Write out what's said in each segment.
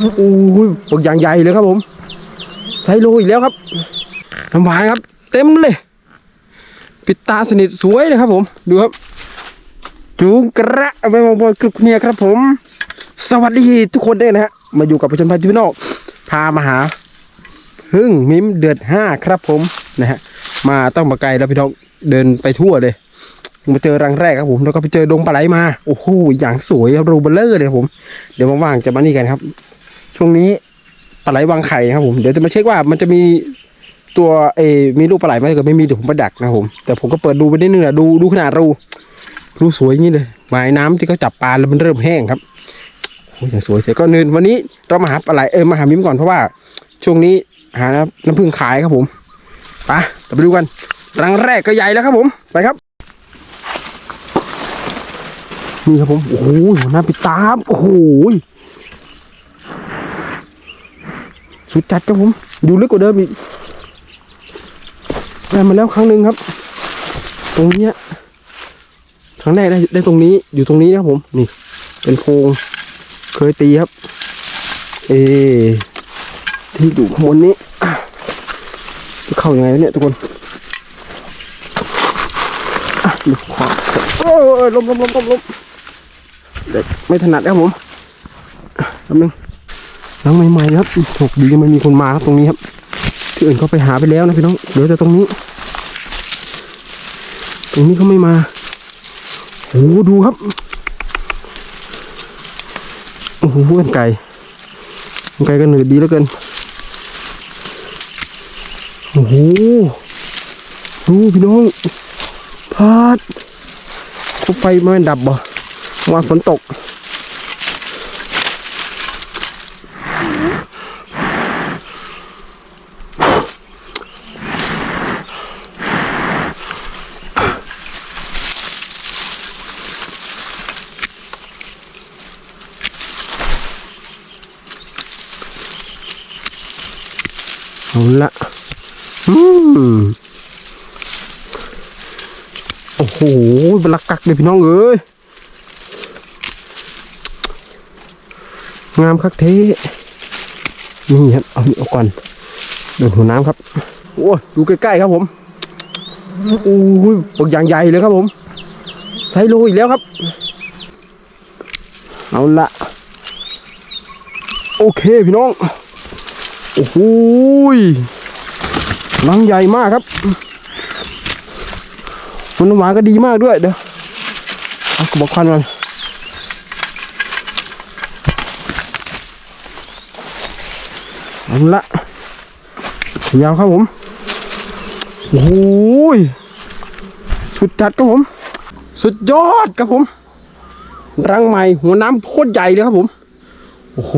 โอ้ยปึกอย่างใหญ่เลยครับผมไซโลอีกแล้วครับน้ำหวานครับ เต็มเลย ปิดตาสนิทสวยเลยครับผม ดูครับจูงกระไปมาบอยกรุบเนี่ยครับผม สวัสดีทุกคนด้วยนะฮะ มาอยู่กับประชันพันธ์ที่นอก พามาหาพึ่งมิมเดือดห้าครับผมนะฮะ มาต้องมาไกลแล้วพี่น้องเดินไปทั่วเลย มาเจอรังแรกครับผม แล้วก็ไปเจอดงปลาไหลมา โอ้โห อย่างสวยครับรูเบลเลอร์เลยครับผม เดี๋ยวว่างๆจะมานี่กันครับ ช่วงนี้ปลาไหลวางไข่นะครับผมเดี๋ยวจะมาเช็คว่ามันจะมีตัวเอมีลูกปลาไหลไหมถ้าเกิดไม่มีเดี๋ยวผมมาดักนะครับผมแต่ผมก็เปิดดูไปนิดนึงอะดูดูขนาดรูรูสวยอย่างนี้เลยหมายน้ำที่เขาจับปลาแล้วมันเริ่มแห้งครับโอ้ยสวยแต่ก็เนินวันนี้เรามาหาปลาไหลเออมาหามิมก่อนเพราะว่าช่วงนี้หาน้ำน้ำผึ้งขายครับผมไปเราไปดูกันรังแรกก็ใหญ่แล้วครับผมไปครับนี่ครับผมโอ้โหหน้าปิดตามโอ้โห สุดจัดครับผม อยู่ลึกกว่าเดิมอีกได้มาแล้วครั้งหนึ่งครับ ตรงเนี้ยครั้งแรกได้ได้ตรงนี้อยู่ตรงนี้นะครับผม นี่ เป็นโพงเคยตีครับ เอ ที่อยู่ข้างบนนี้จะเข้ายังไงเนี่ยทุกคนดูขวาโอ้ยลมลมลมลมลมเด็กไม่ถนัดครับผมแป๊บนึง หลังใหม่ๆครับโชคดีไม่มีคนมาครับตรงนี้ครับ ที่อื่นเขาไปหาไปแล้วนะพี่น้องเหลือแต่ตรงนี้ ตรงนี้เขาไม่มาโอ้โหดูครับ โอ้โหกันไก่กันไก่ก็เหนืดดีแล้วเกิน โอ้โห ดูพี่น้องพาดเขาไฟมันดับบ่ว่าฝนตก เอาละอืมโอ้โหบลักกักเลยพี่น้องเอ้ยงามคักเทนี่ครับเอานี่เอาก่อนดินหัวน้ำครับโอ้ดูใกล้ๆครับผมโอ้ยปึกอย่างใหญ่เลยครับผมไซโลอีกแล้วครับ เอาละโอเคพี่น้อง อ้โหยรังใหญ่มากครับมันหวานก็ดีมากด้วยเดี๋ยวเอากระบอกควันมันเอาละยาวครับผม โอ้โหยสุดจัดครับผม สุดยอดครับผม รังใหม่หัวน้ำโคตรใหญ่เลยครับผม โอ้โห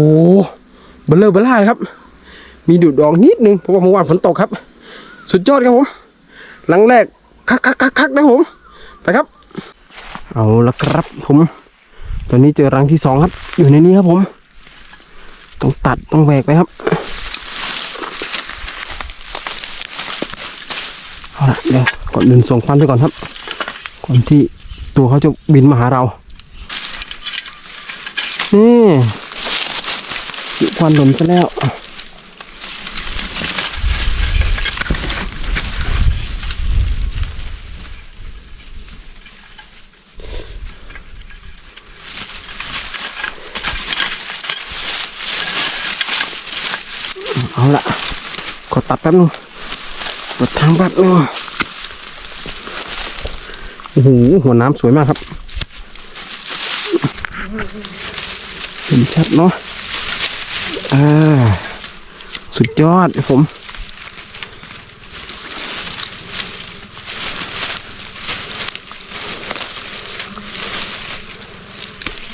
เบลเลอร์เบลล่าเลยครับ มีดูดดองนิดนึงเพราะว่าเมื่อวานฝนตกครับ สุดยอดครับผมหลังแรกคักคักคักคักนะผมไปครับ เอาละครับผม ตอนนี้เจอรังที่สองครับ อยู่ในนี้ครับผม ต้องตัดต้องแหวกไปครับเอาละเดี๋ยวก่อนเดินส่งควันไปก่อนครับ ก่อนที่ตัวเขาจะบินมาหาเรานี่ควันหล่นซะแล้ว เอาละกดตัดแป๊บนึงกดทางแป๊บนึงโอ้โหหัวน้ำสวยมากครับเห็นชัดเนาะอ่าสุดยอดผม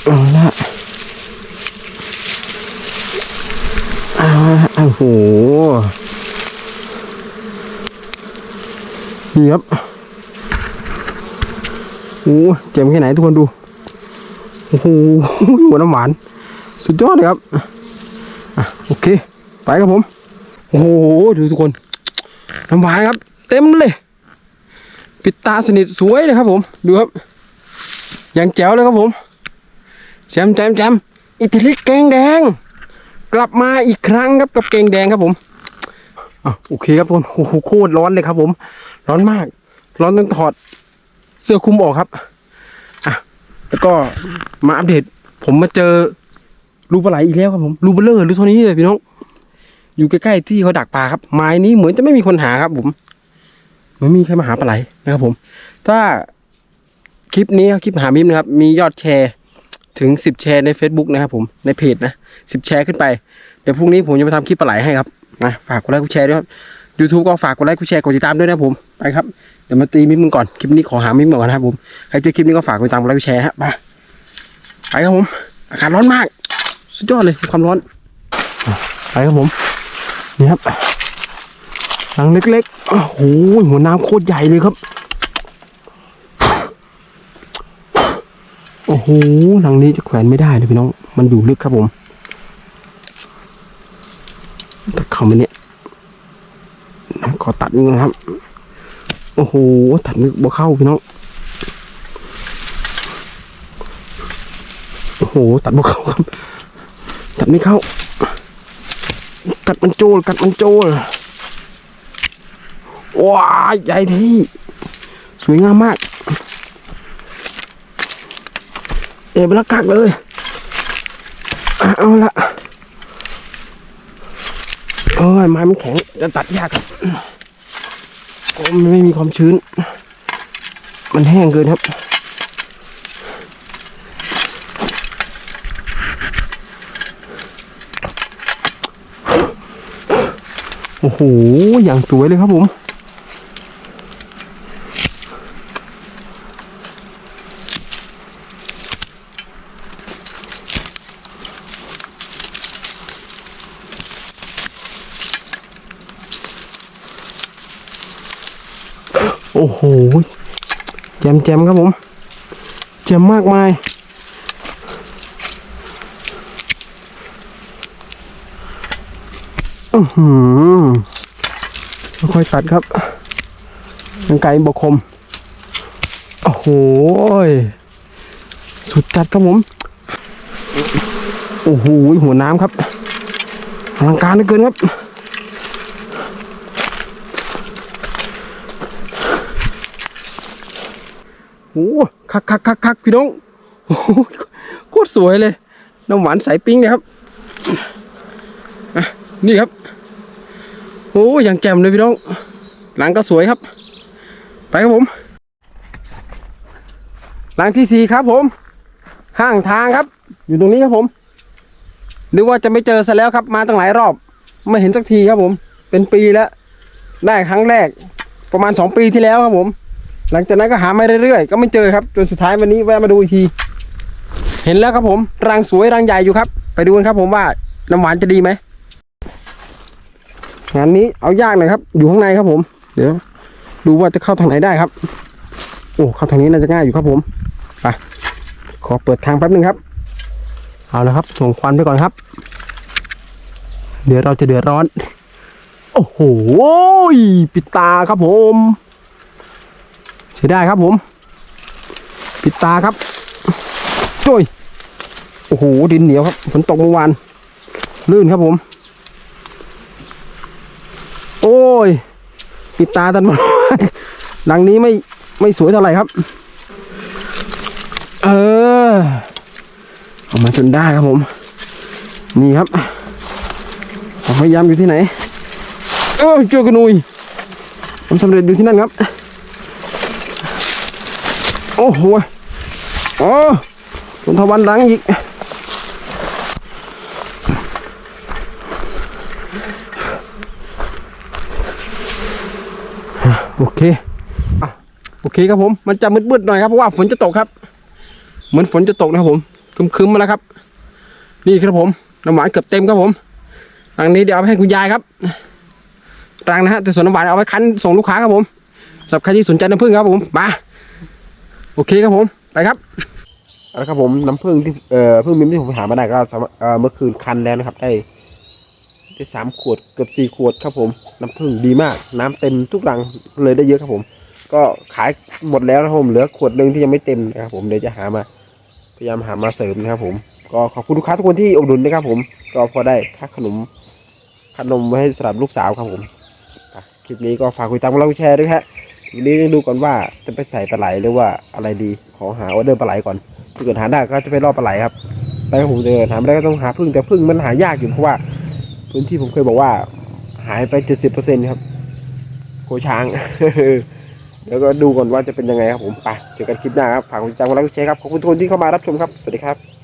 เอาละเอาละโอ้โหนี่ครับโอ้เจ็บแค่ไหนทุกคนดู โอ้โหหัวน้ำหวาน สุดยอดเลยครับอะโอเค ไปครับผม โอ้โห ดูทุกคน น้ำหวานครับ เต็มเลย ปิดตาสนิทสวยเลยครับผม ดูครับอย่างแจ๋วเลยครับผมแจมแจมแจมอิตาลีแกงแดง กลับมาอีกครั้งครับกับเกงแดงครับผมอโอเคครับทุกคนโอ้โหโคตรร้อนเลยครับ ผม ร้อนมาก ร้อนจนถอดเสื้อคลุมออกครับอะแล้วก็มาอัปเดต ผมมาเจอรูปปลาไหลอีกแล้วครับผมรูปเบลเลอร์รือเท่านี้เลยพี่น้องอยู่ใกล้ๆที่เขาดักปลาครับไม้นี้เหมือนจะไม่มีคนหาครับ ผมไม่มีใครมาหาปลาไหลนะครับ ผม ถ้าคลิปนี้คลิปหามิมนะครับ มียอดแชร์ถึงสิบแชร์ใน Facebook นะครับผมในเพจนะ สิบแชร์ขึ้นไป เดี๋ยวพรุ่งนี้ผมจะมาทำคลิปปลาไหลให้ครับนะฝากกดไลค์กดแชร์ด้วยครับยูทูบก็ฝากกดไลค์กดแชร์กดติดตามด้วยนะผมไปครับเดี๋ยวมาตีมิมกันก่อนคลิปนี้ขอหามิมก่อนนะครับผมใครเจอคลิปนี้ก็ฝากกดติดตามกดไลค์กดแชร์ฮะมาไปครับผม อากาศร้อนมาก สุดยอดเลยความร้อน ไปครับผมนี่ครับหลังเล็กๆโอ้โหหัวน้ำโคตรใหญ่เลยครับโอ้โหหลังนี้จะแขวนไม่ได้เลยพี่น้อง มันอยู่ลึกครับผมตัด เข้ามาเนี่ยขอตัดนิดนึงนะครับ โอ้โห ตัดนึกบ่เข้าพี่น้อง โอ้โห ตัดบ่เข้าครับ ตัดไม่เข้า กัดมันโจลกัดมันโจลว้าใหญ่ที่สวยงามมาก เอ๋ไปละกักเลย เอาละ โอ้ยไม้มันแข็งจะตัดยากครับมันไม่มีความชื้น มันแห้งเกินครับ โอ้โห อย่างสวยเลยครับผม โอ้โหแจมแจมครับผมแจมมากมายอือหือค่อยๆตัดครับยังไกลบกคม โอ้โหสุดจัดครับผม โอ้โหหัวน้ำครับอลังการเหลือเกินครับ โอ้คักคักคักคักพี่น้องโอ้โหโคตรสวยเลย น้ำหวานใสปิ้งเลยครับนี่ครับ โอ้ย่างแจ่มเลยพี่น้อง หลังก็สวยครับ ไปครับผม หลังที่สี่ครับผม ข้างทางครับ อยู่ตรงนี้ครับผมนึกว่าจะไม่เจอซะแล้วครับ มาตั้งหลายรอบ ไม่เห็นสักทีครับผม เป็นปีแล้ว ได้ครั้งแรก ประมาณสองปีที่แล้วครับผม หลังจากนั้นก็หามาเรื่อยๆ ก็ไม่เจอครับ จนสุดท้ายวันนี้แวะมาดูอีกที เห็นแล้วครับผม รังสวยรังใหญ่อยู่ครับ ไปดูกันครับผมว่าน้ำหวานจะดีไหมงานนี้เอายากหน่อยครับ อยู่ข้างในครับผม เดี๋ยว ดูว่าจะเข้าทางไหนได้ครับ โอ้เข้าทางนี้น่าจะง่ายอยู่ครับผมไปขอเปิดทางแป๊บหนึงครับ เอาแล้วครับส่งควันไปก่อนครับ เดี๋ยวเราจะเดือดร้อน โอ้โหปิดตาครับผม ใช้ได้ครับผม ปิดตาครับจุ้ยโอ้โห ดินเหนียวครับฝนตกเมื่อวาน ลื่นครับผม โอ้ย ปิดตาตันมดหลังนี้ไม่ไม่สวยเท่าไหร่ครับ เออออกมาจนได้ครับผม นี่ครับความพยายามอยู่ที่ไหน เออเจอกระนุยผมสำเร็จอยู่ที่นั่นครับ โอ้โหอ๋อคุณทวันหลังอีกโอเคอโอเคครับผม มันจะมืดๆหน่อยครับเพราะว่าฝนจะตกครับ เหมือนฝนจะตกนะครับผมคึมๆมาแล้วครับ นี่ครับผมน้ำหวานเกือบเต็มครับผมรังนี้เดี๋ยวเอาไปให้คุณยายครับรังนะฮะแต่ส่วนน้ำหวานเอาไว้คั้นส่งลูกค้าครับผมสำหรับใครที่สนใจน้ำผึ้งครับผมมา โอเคครับผม ไปครับเอาละครับผมน้ำผึ้งที่เอ่อผึ้งมิ้มที่ผมไปหามาได้ก็เมื่อคืนคันแล้วนะครับ ได้ได้สามขวดเกือบสี่ขวดครับผม น้ำผึ้งดีมาก น้ำเต็มทุกรังเลยได้เยอะครับผม ก็ขายหมดแล้วนะครับผมเหลือขวดหนึ่งที่ยังไม่เต็มนะครับผมเดี๋ยวจะหามาพยายามหามาเสริมนะครับ ผม ก็ขอบคุณลูกค้าทุกคนที่อุดหนุนนะครับ ผม ก็พอได้ค่าขนมขนมไว้ให้สำหรับลูกสาวครับผมคลิปนี้ก็ฝากคุยตามกดไลค์กดแชร์ด้วยฮะ ทีนี้ต้องดูก่อนว่าจะไปใส่ปลาไหลหรือว่าอะไรดีขอหาออเดอร์ปลาไหลก่อนถ้าเกิดหาได้ก็จะไปรอบปลาไหลครับไปผมเจอหาไม่ได้ก็ต้องหาพึ่งแต่พึ่งมันหายากอยู่เพราะว่า พื้นที่ผมเคยบอกว่า หายไปเจ็ดสิบเปอร์เซ็นต์ครับโคช้างแล้วก็ดูก่อนว่าจะเป็นยังไงครับผมไปเจอกันคลิปหน้าครับฝากกดติดตามกดไลค์กดแชร์ครับขอบคุณทุกคนที่เข้ามารับชมครับสวัสดีครับ